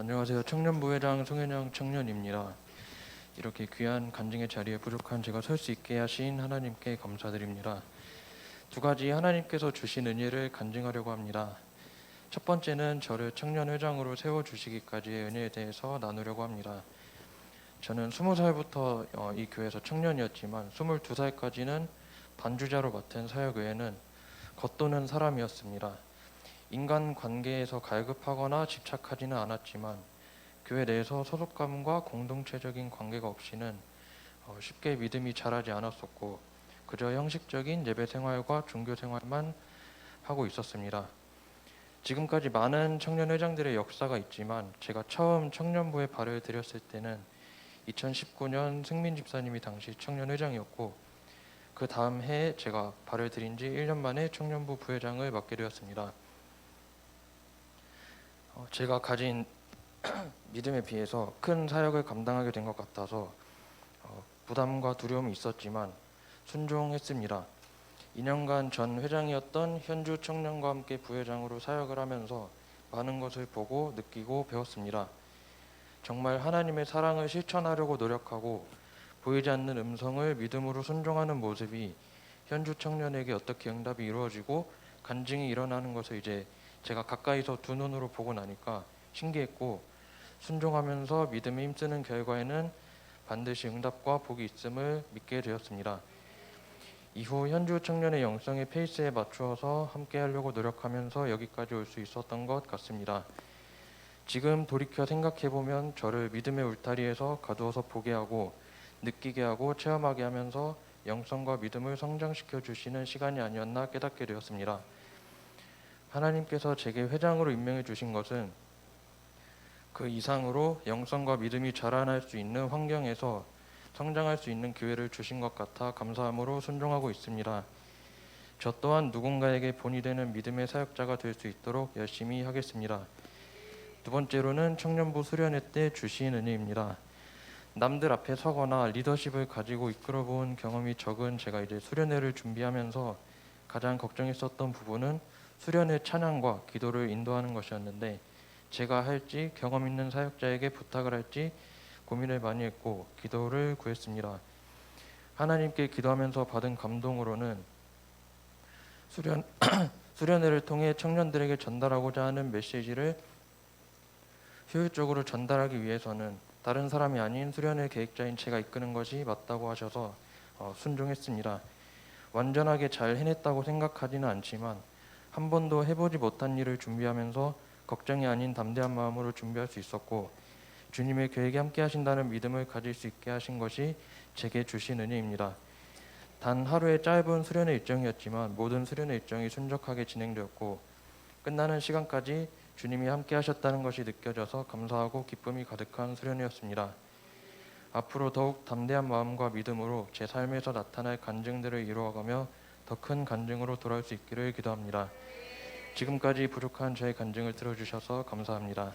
안녕하세요. 청년부회장 송현영 청년입니다. 이렇게 귀한 간증의 자리에 부족한 제가 설 수 있게 하신 하나님께 감사드립니다. 두 가지 하나님께서 주신 은혜를 간증하려고 합니다. 첫 번째는 저를 청년회장으로 세워주시기까지의 은혜에 대해서 나누려고 합니다. 저는 20살부터 어, 이 교회에서 청년이었지만 22살까지는 반주자로 맡은 사역 외에는 겉도는 사람이었습니다. 인간 관계에서 갈급하거나 집착하지는 않았지만 교회 내에서 소속감과 공동체적인 관계가 없이는 어, 쉽게 믿음이 자라지 않았었고 그저 형식적인 예배 생활과 종교 생활만 하고 있었습니다. 지금까지 많은 청년 회장들의 역사가 있지만 제가 처음 청년부에 발을 들였을 때는 2019년 승민 집사님이 당시 청년 회장이었고 그 다음 해에 제가 발을 들인 지 1년 만에 청년부 부회장을 맡게 되었습니다. 어, 제가 가진 믿음에 비해서 큰 사역을 감당하게 된 것 같아서 어, 부담과 두려움이 있었지만 순종했습니다. 2년간 전 회장이었던 현주 청년과 함께 부회장으로 사역을 하면서 많은 것을 보고 느끼고 배웠습니다. 정말 하나님의 사랑을 실천하려고 노력하고 보이지 않는 음성을 믿음으로 순종하는 모습이 현주 청년에게 어떻게 응답이 이루어지고 간증이 일어나는 것을 이제 제가 가까이서 두 눈으로 보고 나니까 신기했고 순종하면서 믿음에 힘쓰는 결과에는 반드시 응답과 복이 있음을 믿게 되었습니다. 이후 현주 청년의 영성의 페이스에 맞추어서 함께 하려고 노력하면서 여기까지 올 수 있었던 것 같습니다. 지금 돌이켜 생각해 보면 저를 믿음의 울타리에서 가두어서 보게 하고 느끼게 하고 체험하게 하면서 영성과 믿음을 성장시켜 주시는 시간이 아니었나 깨닫게 되었습니다. 하나님께서 제게 회장으로 임명해 주신 것은 그 이상으로 영성과 믿음이 자라날 수 있는 환경에서 성장할 수 있는 기회를 주신 것 같아 감사함으로 순종하고 있습니다. 저 또한 누군가에게 본이 되는 믿음의 사역자가 될 수 있도록 열심히 하겠습니다. 두 번째로는 청년부 수련회 때 주신 은혜입니다. 남들 앞에 서거나 리더십을 가지고 이끌어 본 경험이 적은 제가 이제 수련회를 준비하면서 가장 걱정했었던 부분은 수련회 찬양과 기도를 인도하는 것이었는데 제가 할지 경험 있는 사역자에게 부탁을 할지 고민을 많이 했고 기도를 구했습니다. 하나님께 기도하면서 받은 감동으로는 수련 수련회를 통해 청년들에게 전달하고자 하는 메시지를 효율적으로 전달하기 위해서는 다른 사람이 아닌 수련회 계획자인 제가 이끄는 것이 맞다고 하셔서 어, 순종했습니다. 완전하게 잘 해냈다고 생각하지는 않지만 한 번도 해보지 못한 일을 준비하면서 걱정이 아닌 담대한 마음으로 준비할 수 있었고 주님의 계획에 함께 하신다는 믿음을 가질 수 있게 하신 것이 제게 주신 은혜입니다. 단 하루의 짧은 수련회 일정이었지만 모든 수련회 일정이 순적하게 진행되었고 끝나는 시간까지 주님이 함께 하셨다는 것이 느껴져서 감사하고 기쁨이 가득한 수련회였습니다. 앞으로 더욱 담대한 마음과 믿음으로 제 삶에서 나타날 간증들을 이루어가며 더 큰 간증으로 돌아올 수 있기를 기도합니다. 지금까지 부족한 저의 간증을 들어주셔서 감사합니다.